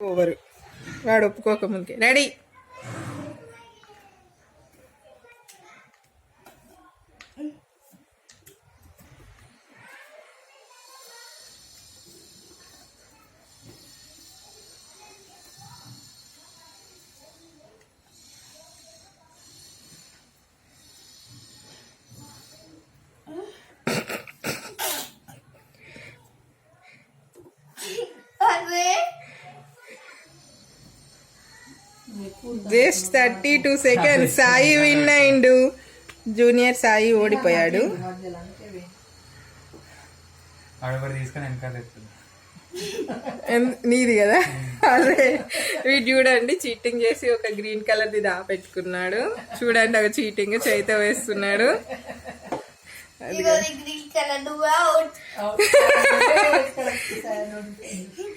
Over. వాడు ఒప్పుకోక ముందుకే ready. Just thirty two seconds. Sai win అయిండు జూనియర్ సాయి ఓడిపోయాడు. నీది కదా? అదే. వీడు చూడండి చీటింగ్ చేసి ఒక గ్రీన్ కలర్ ది దా పెట్టుకున్నాడు చూడండి ఒక చీటింగ్ చేత వేస్తున్నాడు. Green colour